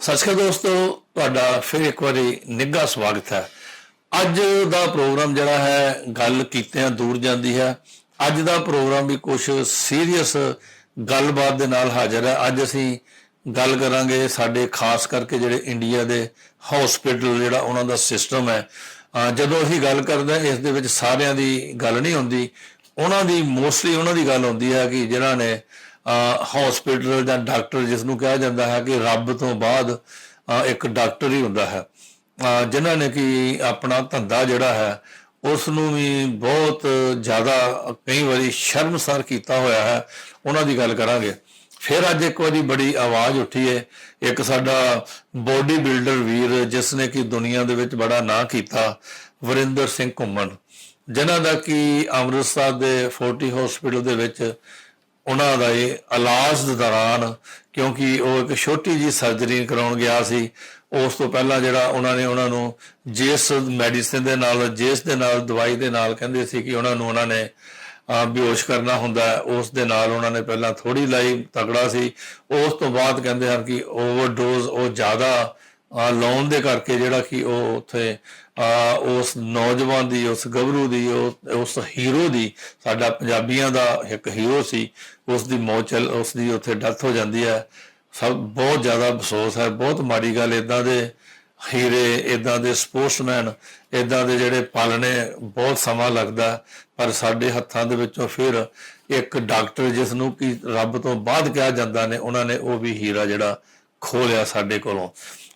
ਸਤਿ ਸ਼੍ਰੀ ਅਕਾਲ ਦੋਸਤੋ, ਤੁਹਾਡਾ ਫਿਰ ਇੱਕ ਵਾਰੀ ਨਿੱਘਾ ਸਵਾਗਤ ਹੈ। ਅੱਜ ਦਾ ਪ੍ਰੋਗਰਾਮ ਜਿਹੜਾ ਹੈ, ਗੱਲ ਕੀਤਿਆਂ ਦੂਰ ਜਾਂਦੀ ਹੈ। ਅੱਜ ਦਾ ਪ੍ਰੋਗਰਾਮ ਵੀ ਕੁਝ ਸੀਰੀਅਸ ਗੱਲਬਾਤ ਦੇ ਨਾਲ ਹਾਜ਼ਰ ਹੈ। ਅੱਜ ਅਸੀਂ ਗੱਲ ਕਰਾਂਗੇ ਸਾਡੇ ਖਾਸ ਕਰਕੇ ਜਿਹੜੇ ਇੰਡੀਆ ਦੇ ਹਸਪੀਟਲ ਜਿਹੜਾ ਉਹਨਾਂ ਦਾ ਸਿਸਟਮ ਹੈ। ਜਦੋਂ ਅਸੀਂ ਗੱਲ ਕਰਦੇ ਹਾਂ, ਇਸ ਦੇ ਵਿੱਚ ਸਾਰਿਆਂ ਦੀ ਗੱਲ ਨਹੀਂ ਹੁੰਦੀ। ਉਹਨਾਂ ਦੀ ਮੋਸਟਲੀ ਉਹਨਾਂ ਦੀ ਗੱਲ ਹੁੰਦੀ ਹੈ ਕਿ ਜਿਨ੍ਹਾਂ ਨੇ ਹਸਪੀਟਲ ਜਾਂ ਡਾਕਟਰ ਜਿਸ ਨੂੰ ਕਿਹਾ ਜਾਂਦਾ ਹੈ ਕਿ ਰੱਬ ਤੋਂ ਬਾਅਦ ਇੱਕ ਡਾਕਟਰ ਹੀ ਹੁੰਦਾ ਹੈ। ਅਹ, ਜਿਨ੍ਹਾਂ ਨੇ ਕਿ ਆਪਣਾ ਧੰਦਾ ਜਿਹੜਾ ਹੈ ਉਸ ਨੂੰ ਵੀ ਬਹੁਤ ਜ਼ਿਆਦਾ ਕਈ ਵਾਰੀ ਸ਼ਰਮਸਾਰ ਕੀਤਾ ਹੋਇਆ ਹੈ। ਉਹਨਾਂ ਦੀ ਗੱਲ ਕਰਾਂਗੇ। ਫਿਰ ਅੱਜ ਇੱਕ ਵਾਰੀ ਬੜੀ ਆਵਾਜ਼ ਉੱਠੀ ਹੈ ਇੱਕ ਸਾਡਾ ਬੋਡੀ ਬਿਲਡਰ ਵੀਰ ਜਿਸ ਨੇ ਕਿ ਦੁਨੀਆ ਦੇ ਵਿੱਚ ਬੜਾ ਨਾਂ ਕੀਤਾ, ਵਰਿੰਦਰ ਸਿੰਘ ਘੁੰਮਣ, ਜਿਨ੍ਹਾਂ ਦਾ ਕਿ ਅੰਮ੍ਰਿਤਸਰ ਦੇ 40 ਹਸਪੀਟਲ ਦੇ ਵਿੱਚ ਉਹਨਾਂ ਦਾ ਇਹ ਇਲਾਜ ਦੇ ਦੌਰਾਨ, ਕਿਉਂਕਿ ਉਹ ਇੱਕ ਛੋਟੀ ਜੀ ਸਰਜਰੀ ਕਰਾਉਣ ਗਿਆ ਸੀ, ਉਸ ਤੋਂ ਪਹਿਲਾਂ ਜਿਹੜਾ ਉਹਨਾਂ ਨੇ ਉਹਨਾਂ ਨੂੰ ਜਿਸ ਮੈਡੀਸਿਨ ਦੇ ਨਾਲ, ਜਿਸ ਦੇ ਨਾਲ, ਦਵਾਈ ਦੇ ਨਾਲ ਕਹਿੰਦੇ ਸੀ ਕਿ ਉਹਨਾਂ ਨੂੰ ਉਹਨਾਂ ਨੇ ਬੇਹੋਸ਼ ਕਰਨਾ ਹੁੰਦਾ ਉਸ ਦੇ ਨਾਲ ਉਹਨਾਂ ਨੇ ਪਹਿਲਾਂ ਥੋੜੀ ਲਾਈ ਤਗੜਾ ਸੀ। ਉਸ ਤੋਂ ਬਾਅਦ ਕਹਿੰਦੇ ਹਨ ਕਿ ਓਵਰਡੋਜ਼ ਉਹ ਜ਼ਿਆਦਾ ਅਹ, ਲਾਉਣ ਦੇ ਕਰਕੇ ਜਿਹੜਾ ਕਿ ਉਹ ਉੱਥੇ ਅਹ, ਉਸ ਨੌਜਵਾਨ ਦੀ ਉਸ ਗੱਭਰੂ ਦੀ ਉਹ- ਉਸ ਹੀਰੋ ਦੀ ਸਾਡਾ ਪੰਜਾਬੀਆਂ ਦਾ ਇੱਕ ਹੀਰੋ ਸੀ। ਉਸ ਦੀ ਮੌਤ ਚਲ ਉਸ ਦੀ ਉੱਥੇ ਡੈਥ ਹੋ ਜਾਂਦੀ ਹੈ। ਸਭ ਬਹੁਤ ਜ਼ਿਆਦਾ ਅਫਸੋਸ ਹੈ ਬਹੁਤ ਮਾੜੀ ਗੱਲ। ਇਦਾਂ ਦੇ ਹੀਰੇ ਇਦਾਂ ਦੇ ਸਪੋਰਟਸਮੈਨ ਇਦਾਂ ਦੇ ਜਿਹੜੇ ਪਾਲਣੇ ਬਹੁਤ ਸਮਾਂ ਲੱਗਦਾ ਪਰ ਸਾਡੇ ਹੱਥਾਂ ਦੇ ਵਿੱਚੋਂ ਫਿਰ ਇੱਕ ਡਾਕਟਰ ਜਿਸ ਨੂੰ ਕਿ ਰੱਬ ਤੋਂ ਬਾਅਦ ਕਿਹਾ ਜਾਂਦਾ ਨੇ ਉਹਨਾਂ ਨੇ ਉਹ ਵੀ ਹੀਰਾ ਜਿਹੜਾ ਖੋਹ ਸਾਡੇ ਕੋਲੋਂ।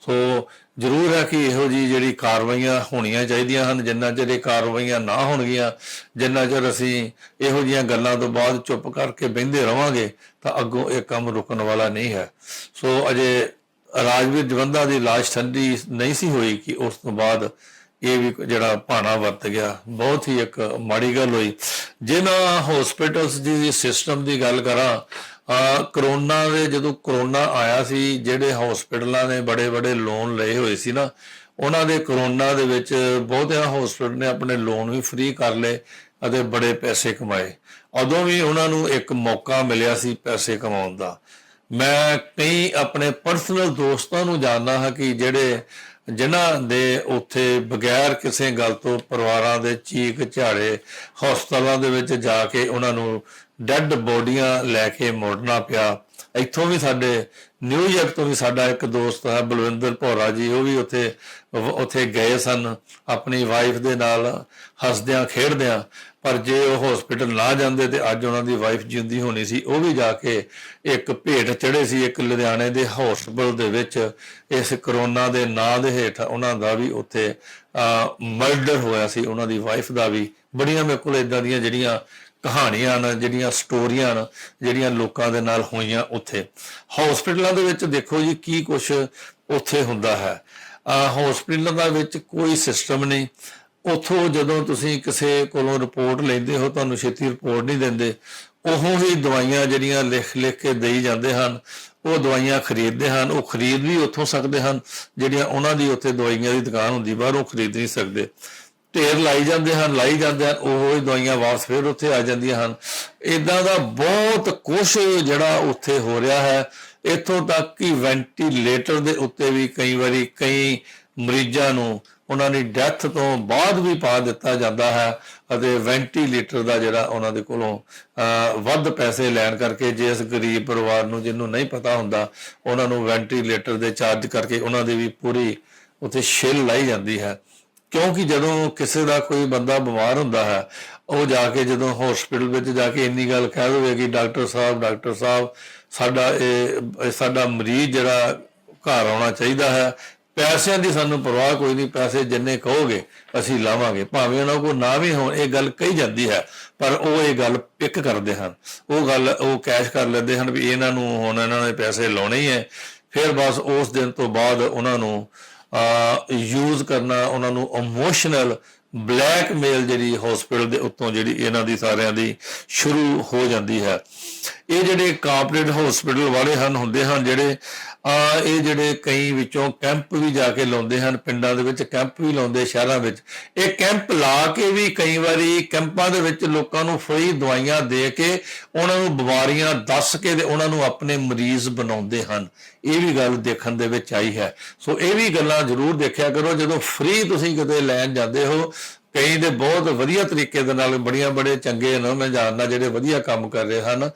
ਸੋ ਜ਼ਰੂਰ ਹੈ ਕਿ ਇਹੋ ਜੀ ਜਿਹੜੀ ਕਾਰਵਾਈਆਂ ਹੋਣੀਆਂ ਚਾਹੀਦੀਆਂ ਹਨ, ਜਿੰਨਾ ਚਿਰ ਇਹ ਕਾਰਵਾਈਆਂ ਨਾ ਹੋਣਗੀਆਂ, ਜਿੰਨਾ ਚਿਰ ਅਸੀਂ ਇਹੋ ਜੀਆਂ ਗੱਲਾਂ ਤੋਂ ਬਾਅਦ ਚੁੱਪ ਕਰਕੇ ਬਹਿੰਦੇ ਰਵਾਂਗੇ, ਤਾਂ ਅੱਗੋਂ ਇਹ ਕੰਮ ਰੁਕਣ ਵਾਲਾ ਨਹੀਂ ਹੈ। ਸੋ ਅਜੇ ਰਾਜਵੀਰ ਜਵੰਦਾ ਦੀ ਲਾਸ਼ ਠੰਡੀ ਨਹੀਂ ਸੀ ਹੋਈ ਕਿ ਉਸ ਤੋਂ ਬਾਅਦ ਇਹ ਵੀ ਜਿਹੜਾ ਭਾਣਾ ਵਰਤ ਗਿਆ। ਬਹੁਤ ਹੀ ਇੱਕ ਮਾੜੀ ਗੱਲ ਹੋਈ। ਜੇ ਮੈਂ ਹਸਪੀਟਲਸ ਦੀ ਸਿਸਟਮ ਦੀ ਗੱਲ ਕਰਾਂ ਆ, ਕਰੋਨਾ ਦੇ ਜਦੋਂ ਕਰੋਨਾ ਆਇਆ ਸੀ, ਜਿਹੜੇ ਹਸਪੀਟਲਾਂ ਨੇ ਬੜੇ ਬੜੇ ਲੋਨ ਲਏ ਹੋਏ ਸੀ ਨਾ, ਉਹਨਾਂ ਦੇ ਕਰੋਨਾ ਦੇ ਵਿੱਚ ਬਹੁਤਿਆਂ ਹਸਪੀਟਲ ਨੇ ਆਪਣੇ ਲੋਨ ਵੀ ਫ੍ਰੀ ਕਰ ਲਏ ਅਤੇ ਬੜੇ ਪੈਸੇ ਕਮਾਏ। ਉਦੋਂ ਵੀ ਉਹਨਾਂ ਨੂੰ ਇੱਕ ਮੌਕਾ ਮਿਲਿਆ ਸੀ ਪੈਸੇ ਕਮਾਉਣ ਦਾ। ਮੈਂ ਕਈ ਆਪਣੇ ਪਰਸਨਲ ਦੋਸਤਾਂ ਨੂੰ ਜਾਣਦਾ ਹਾਂ ਕਿ ਜਿਹੜੇ ਜਿਨ੍ਹਾਂ ਦੇ ਉੱਥੇ ਬਗੈਰ ਕਿਸੇ ਗੱਲ ਤੋਂ ਪਰਿਵਾਰਾਂ ਦੇ ਚੀਕ ਝਾੜੇ ਹਸਪਤਾਲਾਂ ਦੇ ਵਿੱਚ ਜਾ ਕੇ ਉਹਨਾਂ ਨੂੰ ਡੈੱਡ ਬੋਡੀਆਂ ਲੈ ਕੇ ਮੁੜਨਾ ਪਿਆ। ਇੱਥੋਂ ਵੀ ਸਾਡੇ ਨਿਊਯਾਰਕ ਤੋਂ ਵੀ ਸਾਡਾ ਇੱਕ ਦੋਸਤ ਹੈ, ਬਲਵਿੰਦਰ ਭੋਰਾ ਜੀ, ਉਹ ਵੀ ਉੱਥੇ ਉੱਥੇ ਗਏ ਸਨ। ਆਪਣੀ ਵਾਈਫ ਦੇ ਨਾਲ ਹੱਸਦਿਆਂ, ਖੇਡਦਿਆਂ, ਪਰ ਜੇ ਉਹ ਹਸਪੀਟਲ ਨਾ ਜਾਂਦੇ ਤੇ ਅੱਜ ਉਹਨਾਂ ਦੀ ਵਾਈਫ ਜਿੰਦੀ ਹੋਣੀ ਸੀ, ਉਹ ਵੀ ਜਾ ਕੇ ਇੱਕ ਭੇਟ ਚੜੇ ਸੀ, ਇੱਕ ਲੁਧਿਆਣੇ ਦੇ ਹਸਪੀਟਲ ਦੇ ਵਿੱਚ। ਇਸ ਕਰੋਨਾ ਦੇ ਨਾਂ ਦੇ ਹੇਠ ਉਹਨਾਂ ਦਾ ਵੀ ਉੱਥੇ ਮਰਡਰ ਹੋਇਆ ਸੀ। ਉਹਨਾਂ ਦੀ ਵਾਈਫ ਦਾ ਵੀ। ਬੜੀਆਂ ਮੇਰੇ ਕੋਲ ਇਦਾਂ ਦੀਆਂ ਜਿਹੜੀਆਂ ਕਹਾਣੀਆਂ ਨੇ ਜਿਹੜੀਆਂ ਸਟੋਰੀਆਂ ਨੇ ਜਿਹੜੀਆਂ ਲੋਕਾਂ ਦੇ ਨਾਲ ਹੋਈਆਂ ਉੱਥੇ। ਹਸਪੀਟਲਾਂ ਦੇ ਵਿੱਚ ਦੇਖੋ ਜੀ ਕੀ ਕੁਝ ਉੱਥੇ ਹੁੰਦਾ ਹੈ। ਹਸਪੀਟਲਾਂ ਦਾ ਵਿੱਚ ਕੋਈ ਸਿਸਟਮ ਨਹੀਂ। ਉਥੋਂ ਜਦੋਂ ਤੁਸੀਂ ਕਿਸੇ ਕੋਲੋਂ ਰਿਪੋਰਟ ਲੈਂਦੇ ਹੋ, ਤੁਹਾਨੂੰ ਛੇਤੀ ਰਿਪੋਰਟ ਨਹੀਂ ਦਿੰਦੇ। ਉਹ ਹੀ ਦਵਾਈਆਂ ਜਿਹੜੀਆਂ ਲਿਖ ਲਿਖ ਕੇ ਦੇਈ ਜਾਂਦੇ ਹਨ, ਉਹ ਦਵਾਈਆਂ ਖਰੀਦਦੇ ਹਨ। ਉਹ ਖਰੀਦ ਵੀ ਉੱਥੋਂ ਸਕਦੇ ਹਨ, ਜਿਹੜੀਆਂ ਉਹਨਾਂ ਦੀ ਉੱਥੇ ਦਵਾਈਆਂ ਦੀ ਦੁਕਾਨ ਹੁੰਦੀ, ਬਾਹਰੋਂ ਖਰੀਦ ਨਹੀਂ ਸਕਦੇ। ਢੇਰ ਲਾਈ ਜਾਂਦੇ ਹਨ, ਲਾਈ ਜਾਂਦੇ ਹਨ, ਉਹ ਹੀ ਦਵਾਈਆਂ ਵਾਪਸ ਫਿਰ ਉੱਥੇ ਆ ਜਾਂਦੀਆਂ ਹਨ। ਇਦਾਂ ਦਾ ਬਹੁਤ ਕੁਝ ਜਿਹੜਾ ਉੱਥੇ ਹੋ ਰਿਹਾ ਹੈ। ਇੱਥੋਂ ਤੱਕ ਕਿ ਵੈਂਟੀਲੇਟਰ ਦੇ ਉੱਤੇ ਵੀ ਕਈ ਵਾਰੀ ਕਈ ਮਰੀਜ਼ਾਂ ਨੂੰ ਉਹਨਾਂ ਦੀ ਡੈਥ ਤੋਂ ਬਾਅਦ ਵੀ ਪਾ ਦਿੱਤਾ ਜਾਂਦਾ ਹੈ ਅਤੇ ਵੈਂਟੀਲੇਟਰ ਦਾ ਜਿਹੜਾ ਉਹਨਾਂ ਦੇ ਕੋਲੋਂ ਵੱਧ ਪੈਸੇ ਲੈਣ ਕਰਕੇ ਜਿਸ ਗਰੀਬ ਪਰਿਵਾਰ ਨੂੰ ਜਿਹਨੂੰ ਨਹੀਂ ਪਤਾ ਹੁੰਦਾ, ਉਹਨਾਂ ਨੂੰ ਵੈਂਟੀਲੇਟਰ ਦੇ ਚਾਰਜ ਕਰਕੇ ਉਹਨਾਂ ਦੀ ਵੀ ਪੂਰੀ ਉੱਥੇ ਛਿੱਲ ਲਾਈ ਜਾਂਦੀ ਹੈ। ਕਿਉਂਕਿ ਜਦੋਂ ਕਿਸੇ ਦਾ ਕੋਈ ਬੰਦਾ ਬਿਮਾਰ ਹੁੰਦਾ ਹੈ, ਉਹ ਜਾ ਕੇ ਜਦੋਂ ਹਸਪੀਟਲ ਵਿੱਚ ਜਾ ਕੇ ਇੰਨੀ ਗੱਲ ਕਹਿ ਦੇਵੇ ਕਿ ਡਾਕਟਰ ਸਾਹਿਬ ਡਾਕਟਰ ਸਾਹਿਬ, ਸਾਡਾ ਇਹ ਇਹ ਸਾਡਾ ਮਰੀਜ਼ ਜਿਹੜਾ ਘਰ ਆਉਣਾ ਚਾਹੀਦਾ ਹੈ। ਪੈਸਿਆਂ ਦੀ ਸਾਨੂੰ ਪਰਵਾਹ ਕੋਈ ਨਹੀਂ, ਪੈਸੇ ਜਿੰਨੇ ਕਹੋਗੇ ਅਸੀਂ ਲਾਵਾਂਗੇ। ਭਾਵੇਂ ਉਹਨਾਂ ਕੋਲ ਨਾ ਵੀ ਹੋਣ, ਇਹ ਗੱਲ ਕਹੀ ਜਾਂਦੀ ਹੈ, ਪਰ ਉਹ ਇਹ ਗੱਲ ਪਿਕ ਕਰਦੇ ਹਨ। ਉਹ ਗੱਲ, ਉਹ ਕੈਸ਼ ਕਰ ਲੈਂਦੇ ਹਨ ਵੀ ਇਹਨਾਂ ਨੂੰ ਹੁਣ ਇਹਨਾਂ ਨੇ ਪੈਸੇ ਲਾਉਣੇ ਹੀ ਹੈ। ਫਿਰ ਬਸ ਉਸ ਦਿਨ ਤੋਂ ਬਾਅਦ ਉਹਨਾਂ ਨੂੰ ਯੂਜ਼ ਕਰਨਾ, ਉਹਨਾਂ ਨੂੰ ਇਮੋਸ਼ਨਲ ਬਲੈਕਮੇਲ ਜਿਹੜੀ ਹਸਪੀਟਲ ਦੇ ਉੱਤੋਂ ਜਿਹੜੀ ਇਹਨਾਂ ਦੀ ਸਾਰਿਆਂ ਦੀ ਸ਼ੁਰੂ ਹੋ ਜਾਂਦੀ ਹੈ। ਇਹ ਜਿਹੜੇ ਕਾਰਪੋਰੇਟ ਹਸਪੀਟਲ ਵਾਲੇ ਹਨ, ਹੁੰਦੇ ਹਨ ਜਿਹੜੇ, ਆ, ਇਹ ਜਿਹੜੇ ਕਈ ਵਿੱਚੋਂ ਕੈਂਪ ਵੀ ਜਾ ਕੇ ਲਾਉਂਦੇ ਹਨ, ਪਿੰਡਾਂ ਦੇ ਵਿੱਚ ਕੈਂਪ ਵੀ ਲਾਉਂਦੇ, ਸ਼ਹਿਰਾਂ ਵਿੱਚ। ਇਹ ਕੈਂਪ ਲਾ ਕੇ ਵੀ ਕਈ ਵਾਰੀ ਕੈਂਪਾਂ ਦੇ ਵਿੱਚ ਲੋਕਾਂ ਨੂੰ ਫ੍ਰੀ ਦਵਾਈਆਂ ਦੇ ਕੇ ਉਹਨਾਂ ਨੂੰ ਬਿਮਾਰੀਆਂ ਦੱਸ ਕੇ ਤੇ ਉਹਨਾਂ ਨੂੰ ਆਪਣੇ ਮਰੀਜ਼ ਬਣਾਉਂਦੇ ਹਨ। ਇਹ ਵੀ ਗੱਲ ਦੇਖਣ ਦੇ ਵਿੱਚ ਆਈ ਹੈ। ਸੋ ਇਹ ਵੀ ਗੱਲਾਂ ਜ਼ਰੂਰ ਦੇਖਿਆ ਕਰੋ। ਜਦੋਂ ਫ੍ਰੀ ਤੁਸੀਂ ਕਿਤੇ ਲੈਣ ਜਾਂਦੇ ਹੋ ਕਈ ਦੇ ਬਹੁਤ ਵਧੀਆ ਤਰੀਕੇ ਦੇ ਨਾਲ ਬੜੀਆਂ ਬੜੇ ਚੰਗੇ ਨੇ ਮੈਂ ਜਾਣਦਾ ਜਿਹੜੇ ਵਧੀਆ ਕੰਮ ਕਰ ਰਹੇ ਹਨ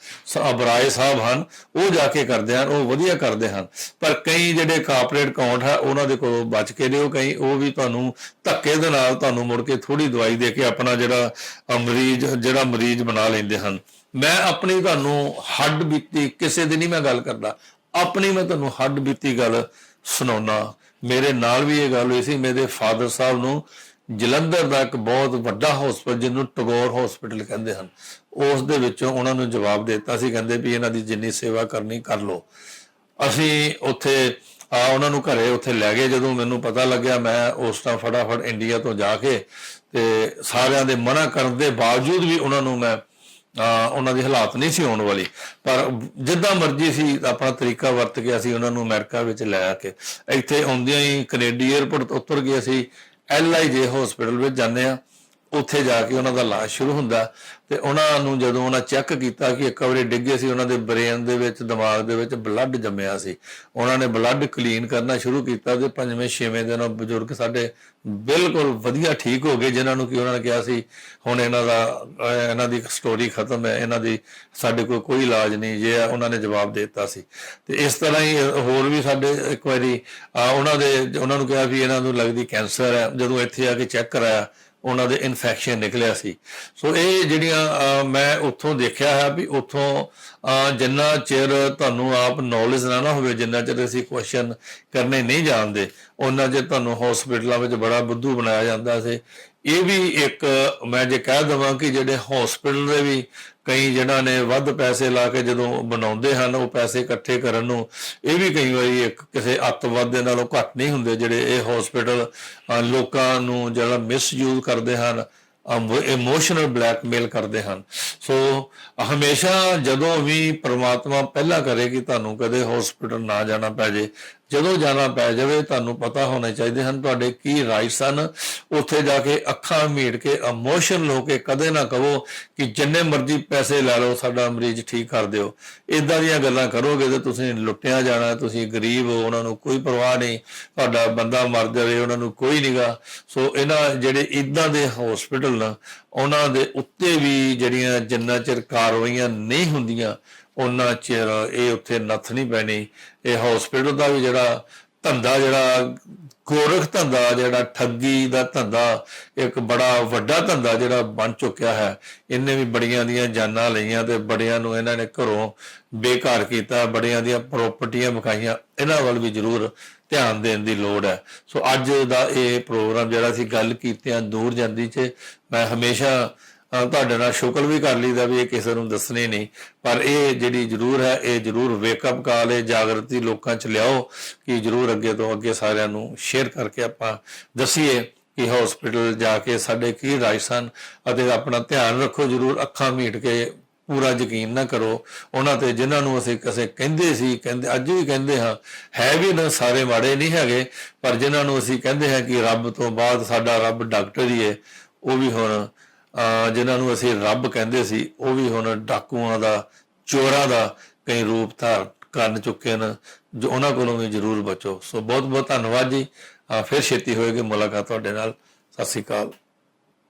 ਅਬਰਾਏ ਸਾਹਿਬ ਹਨ, ਉਹ ਜਾ ਕੇ ਕਰਦੇ ਹਨ, ਉਹ ਵਧੀਆ ਕਰਦੇ ਹਨ। ਪਰ ਕਈ ਜਿਹੜੇ ਕਾਰਪੋਰੇਟ ਅਕਾਊਂਟ ਹੈ ਉਹਨਾਂ ਦੇ ਕੋਲੋਂ ਬਚ ਕੇ ਰਹੋ ਕਈ, ਉਹ ਵੀ ਤੁਹਾਨੂੰ ਧੱਕੇ ਦੇ ਨਾਲ ਤੁਹਾਨੂੰ ਮੁੜ ਕੇ ਥੋੜੀ ਦਵਾਈ ਦੇ ਕੇ ਆਪਣਾ ਜਿਹੜਾ ਮਰੀਜ਼ ਜਿਹੜਾ ਮਰੀਜ਼ ਬਣਾ ਲੈਂਦੇ ਹਨ। ਮੈਂ ਆਪਣੀ ਤੁਹਾਨੂੰ ਹੱਡ ਬੀਤੀ, ਕਿਸੇ ਦੀ ਨਹੀਂ ਮੈਂ ਗੱਲ ਕਰਦਾ, ਆਪਣੀ ਮੈਂ ਤੁਹਾਨੂੰ ਹੱਡ ਬੀਤੀ ਗੱਲ ਸੁਣਾਉਣਾ ਮੇਰੇ ਨਾਲ ਵੀ ਇਹ ਗੱਲ ਹੋਈ ਸੀ, ਮੇਰੇ ਫਾਦਰ ਸਾਹਿਬ ਨੂੰ ਜਲੰਧਰ ਦਾ ਇੱਕ ਬਹੁਤ ਵੱਡਾ ਹਸਪੀਟਲ ਜਿਹਨੂੰ ਟਗੋਰ ਹਸਪੀਟਲ ਕਹਿੰਦੇ ਹਨ। ਉਸ ਦੇ ਵਿੱਚੋਂ ਉਹਨਾਂ ਨੂੰ ਜਵਾਬ ਦਿੱਤਾ ਸੀ, ਕਹਿੰਦੇ ਵੀ ਇਹਨਾਂ ਦੀ ਜਿੰਨੀ ਸੇਵਾ ਕਰਨੀ ਕਰ ਲਓ। ਅਸੀਂ ਉੱਥੇ, ਆ ਉਹਨਾਂ ਨੂੰ ਘਰੇ ਉੱਥੇ ਲੈ ਗਏ। ਜਦੋਂ ਮੈਨੂੰ ਪਤਾ ਲੱਗਿਆ, ਮੈਂ ਉਸ ਟਾਈਮ ਫਟਾਫਟ ਇੰਡੀਆ ਤੋਂ ਜਾ ਕੇ ਤੇ ਸਾਰਿਆਂ ਦੇ ਮਨਾ ਕਰਨ ਦੇ ਬਾਵਜੂਦ ਵੀ ਉਹਨਾਂ ਨੂੰ ਮੈਂ, ਆ, ਉਹਨਾਂ ਦੀ ਹਾਲਾਤ ਨਹੀਂ ਸੀ ਹੋਣ ਵਾਲੀ। ਪਰ ਜਿੱਦਾਂ ਮਰਜ਼ੀ ਸੀ, ਆਪਣਾ ਤਰੀਕਾ ਵਰਤ ਕੇ ਅਸੀਂ ਉਹਨਾਂ ਨੂੰ ਅਮਰੀਕਾ ਵਿੱਚ ਲੈ ਆ ਕੇ, ਇੱਥੇ ਆਉਂਦਿਆਂ ਹੀ ਕੈਨੇਡੀ 에ਅਰਪੋਰਟ ਤੋਂ ਉਤਰ ਗਏ ਅਸੀਂ। ਐਲਆਈਜੇ ਹਸਪੀਟਲ ਵਿੱਚ ਜਾਂਦੇ ਆ। ਉੱਥੇ ਜਾ ਕੇ ਉਹਨਾਂ ਦਾ ਇਲਾਜ ਸ਼ੁਰੂ ਹੁੰਦਾ ਤੇ ਉਹਨਾਂ ਨੂੰ ਜਦੋਂ ਉਹਨਾਂ ਚੈੱਕ ਕੀਤਾ ਕਿ ਇੱਕ ਵਾਰੀ ਡਿੱਗੇ ਸੀ, ਉਹਨਾਂ ਦੇ ਬ੍ਰੇਨ ਦੇ ਵਿੱਚ, ਦਿਮਾਗ ਦੇ ਵਿੱਚ ਬਲੱਡ ਜੰਮਿਆ ਸੀ। ਉਹਨਾਂ ਨੇ ਬਲੱਡ ਕਲੀਨ ਕਰਨਾ ਸ਼ੁਰੂ ਕੀਤਾ ਤੇ ਪੰਜਵੇਂ, ਛੇਵੇਂ ਦਿਨ ਉਹ ਬਜ਼ੁਰਗ ਸਾਡੇ ਬਿਲਕੁਲ ਵਧੀਆ ਠੀਕ ਹੋ ਗਏ, ਜਿਨ੍ਹਾਂ ਨੂੰ ਕਿ ਉਹਨਾਂ ਨੇ ਕਿਹਾ ਸੀ, ਹੁਣ ਇਹਨਾਂ ਦਾ ਇਹਨਾਂ ਦੀ ਸਟੋਰੀ ਖਤਮ ਹੈ, ਇਹਨਾਂ ਦੀ ਸਾਡੇ ਕੋਲ ਕੋਈ ਇਲਾਜ ਨਹੀਂ, ਜੇ ਉਹਨਾਂ ਨੇ ਜਵਾਬ ਦੇ ਦਿੱਤਾ ਸੀ। ਤੇ ਇਸ ਤਰ੍ਹਾਂ ਹੀ ਹੋਰ ਵੀ ਸਾਡੇ ਇੱਕ ਵਾਰੀ ਉਹਨਾਂ ਦੇ, ਉਹਨਾਂ ਨੂੰ ਕਿਹਾ ਵੀ ਇਹਨਾਂ ਨੂੰ ਲੱਗਦੀ ਕੈਂਸਰ ਹੈ, ਜਦੋਂ ਇੱਥੇ ਆ ਕੇ ਚੈੱਕ ਕਰਾਇਆ ਉਹਨਾਂ ਦੇ ਇਨਫੈਕਸ਼ਨ ਨਿਕਲਿਆ ਸੀ। ਸੋ ਇਹ ਜਿਹੜੀਆਂ ਮੈਂ ਉੱਥੋਂ ਦੇਖਿਆ ਹੈ ਵੀ ਉੱਥੋਂ ਜਿੰਨਾ ਚਿਰ ਤੁਹਾਨੂੰ ਆਪ ਨੌਲੇਜ ਨਾ ਨਾ ਹੋਵੇ, ਜਿੰਨਾ ਚਿਰ ਅਸੀਂ ਕੁਐਸਚਨ ਕਰਨੇ ਨਹੀਂ ਜਾਣਦੇ ਉਹਨਾਂ ਚਿਰ ਤੁਹਾਨੂੰ ਹਸਪੀਟਲਾਂ ਵਿੱਚ ਬੜਾ ਬੁੱਧੂ ਬਣਾਇਆ ਜਾਂਦਾ ਸੀ। ਇਹ ਵੀ ਇੱਕ, ਮੈਂ ਜੇ ਕਹਿ ਦਵਾਂ ਕਿ ਜਿਹੜੇ ਹਸਪੀਟਲ ਦੇ ਵੀ ਕਈ ਜਿਹਨਾਂ ਨੇ ਵੱਧ ਪੈਸੇ ਲਾ ਕੇ ਜਦੋਂ ਬਣਾਉਂਦੇ ਹਨ, ਉਹ ਪੈਸੇ ਇਕੱਠੇ ਕਰਨ ਨੂੰ, ਇਹ ਵੀ ਕਈ ਵਾਰੀ ਇੱਕ ਕਿਸੇ ਅੱਤਵਾਦ ਦੇ ਨਾਲੋਂ ਘੱਟ ਨਹੀਂ ਹੁੰਦੇ, ਜਿਹੜੇ ਇਹ ਹਸਪੀਟਲ ਲੋਕਾਂ ਨੂੰ ਜਿਹੜਾ ਮਿਸਯੂਜ਼ ਕਰਦੇ ਹਨ ਇਮੋਸ਼ਨਲ ਬਲੈਕਮੇਲ ਕਰਦੇ ਹਨ। ਸੋ ਹਮੇਸ਼ਾ ਜਦੋਂ ਵੀ ਪ੍ਰਮਾਤਮਾ ਪਹਿਲਾਂ ਕਰੇ ਕਿ ਤੁਹਾਨੂੰ ਕਦੇ ਹਸਪੀਟਲ ਨਾ ਜਾਣਾ ਪੈ ਜੇ ਜਦੋਂ ਜਾਣਾ ਪੈ ਜਾਵੇ, ਤੁਹਾਨੂੰ ਪਤਾ ਹੋਣੇ ਚਾਹੀਦੇ ਹਨ, ਤੁਹਾਡੇ ਕੀ ਰਾਈਟਸ ਹਨ ਉੱਥੇ ਜਾ ਕੇ ਅੱਖਾਂ ਮੀਟ ਕੇ ਇਮੋਸ਼ਨਲ ਹੋ ਕੇ ਕਦੇ ਨਾ ਕਹੋ ਕਿ ਜਿੰਨੇ ਮਰਜ਼ੀ ਪੈਸੇ ਲੈ ਲਓ, ਸਾਡਾ ਮਰੀਜ਼ ਠੀਕ ਕਰ ਦਿਓ। ਇਦਾਂ ਦੀਆਂ ਗੱਲਾਂ ਕਰੋਗੇ ਤੇ ਤੁਸੀਂ ਲੁੱਟਿਆ ਜਾਣਾ, ਤੁਸੀਂ ਗਰੀਬ ਹੋ, ਉਹਨਾਂ ਨੂੰ ਕੋਈ ਪਰਵਾਹ ਨਹੀਂ, ਤੁਹਾਡਾ ਬੰਦਾ ਮਰ ਜਾਵੇ, ਉਹਨਾਂ ਨੂੰ ਕੋਈ ਨਹੀਂਗਾ ਸੋ ਇਹਨਾਂ ਜਿਹੜੇ ਇਦਾਂ ਦੇ ਹਸਪੀਟਲ ਨਾ, ਉਹਨਾਂ ਦੇ ਉੱਤੇ ਵੀ ਜਿਹੜੀਆਂ ਜਿੰਨਾ ਚਿਰ ਕਾਰਵਾਈਆਂ ਨਹੀਂ ਹੁੰਦੀਆਂ ਉਹਨਾਂ ਚਿਰ ਇਹ ਉੱਥੇ ਨੱਥ ਨਹੀਂ ਪੈਣੀ। ਇਹ ਹਸਪੀਟਲ ਦਾ ਵੀ ਜਿਹੜਾ ਧੰਦਾ, ਜਿਹੜਾ ਗੋਰਖ ਧੰਦਾ, ਜਿਹੜਾ ਠੱਗੀ ਦਾ ਧੰਦਾ, ਇੱਕ ਬੜਾ ਵੱਡਾ ਧੰਦਾ ਜਿਹੜਾ ਬਣ ਚੁੱਕਿਆ ਹੈ। ਇਹਨੇ ਵੀ ਬੜੀਆਂ ਦੀਆਂ ਜਾਨਾਂ ਲਈਆਂ ਤੇ ਬੜਿਆਂ ਨੂੰ ਇਹਨਾਂ ਨੇ ਘਰੋਂ ਬੇਘਰ ਕੀਤਾ, ਬੜਿਆਂ ਦੀਆਂ ਪ੍ਰਾਪਰਟੀਆਂ ਮੁਕਾਈਆਂ ਇਹਨਾਂ ਵੱਲ ਵੀ ਜ਼ਰੂਰ ਧਿਆਨ ਦੇਣ ਦੀ ਲੋੜ ਹੈ। ਸੋ ਅੱਜ ਦਾ ਇਹ ਪ੍ਰੋਗਰਾਮ ਜਿਹੜਾ ਅਸੀਂ ਗੱਲ ਕੀਤਿਆਂ ਦੂਰ ਜਾਂਦੀ 'ਚ, ਮੈਂ ਹਮੇਸ਼ਾ ਤੁਹਾਡੇ ਨਾਲ ਸ਼ੁਕਲ ਵੀ ਕਰ ਲਈਦਾ ਵੀ ਇਹ ਕਿਸੇ ਨੂੰ ਦੱਸਣੀ ਨਹੀਂ। ਪਰ ਇਹ ਜਿਹੜੀ ਜ਼ਰੂਰ ਹੈ, ਇਹ ਜ਼ਰੂਰ ਵੇਕਅਪ ਕਾਲ ਹੈ ਜਾਗਰਤੀ ਲੋਕਾਂ 'ਚ ਲਿਆਓ ਕਿ ਜ਼ਰੂਰ ਅੱਗੇ ਤੋਂ ਅੱਗੇ ਸਾਰਿਆਂ ਨੂੰ ਸ਼ੇਅਰ ਕਰਕੇ ਆਪਾਂ ਦਸੀਏ ਕਿ ਹਸਪੀਟਲ ਜਾ ਕੇ ਸਾਡੇ ਕੀ ਰਾਈਟਸ ਹਨ ਅਤੇ ਆਪਣਾ ਧਿਆਨ ਰੱਖੋ, ਜ਼ਰੂਰ ਅੱਖਾਂ ਮੀਟ ਕੇ ਪੂਰਾ ਯਕੀਨ ਨਾ ਕਰੋ। ਉਹਨਾਂ ਤੇ ਜਿਨ੍ਹਾਂ ਨੂੰ ਅਸੀਂ ਕਿਸੇ ਕਹਿੰਦੇ ਸੀ, ਕਹਿੰਦੇ ਅੱਜ ਵੀ ਕਹਿੰਦੇ ਹਾਂ, ਹੈ ਵੀ ਨਾ, ਸਾਰੇ ਮਾੜੇ ਨਹੀਂ ਹੈਗੇ, ਪਰ ਜਿਨ੍ਹਾਂ ਨੂੰ ਅਸੀਂ ਕਹਿੰਦੇ ਹਾਂ ਕਿ ਰੱਬ ਤੋਂ ਬਾਅਦ ਸਾਡਾ ਰੱਬ ਡਾਕਟਰ ਹੀ ਹੈ, ਉਹ ਵੀ ਹੁਣ ਜਿਨ੍ਹਾਂ ਨੂੰ ਅਸੀਂ ਰੱਬ ਕਹਿੰਦੇ ਸੀ, ਉਹ ਵੀ ਹੁਣ ਡਾਕੂਆਂ ਦਾ, ਚੋਰਾਂ ਦਾ ਕਈ ਰੂਪ ਧਾਰ ਕਰਨ ਚੁੱਕੇ ਨੇ ਜੋ ਉਹਨਾਂ ਕੋਲੋਂ ਵੀ ਜ਼ਰੂਰ ਬਚੋ। ਸੋ ਬਹੁਤ ਬਹੁਤ ਧੰਨਵਾਦ ਜੀ। ਫਿਰ ਛੇਤੀ ਹੋਏਗੀ ਮੁਲਾਕਾਤ ਤੁਹਾਡੇ ਨਾਲ। ਸਤਿ ਸ੍ਰੀ ਅਕਾਲ।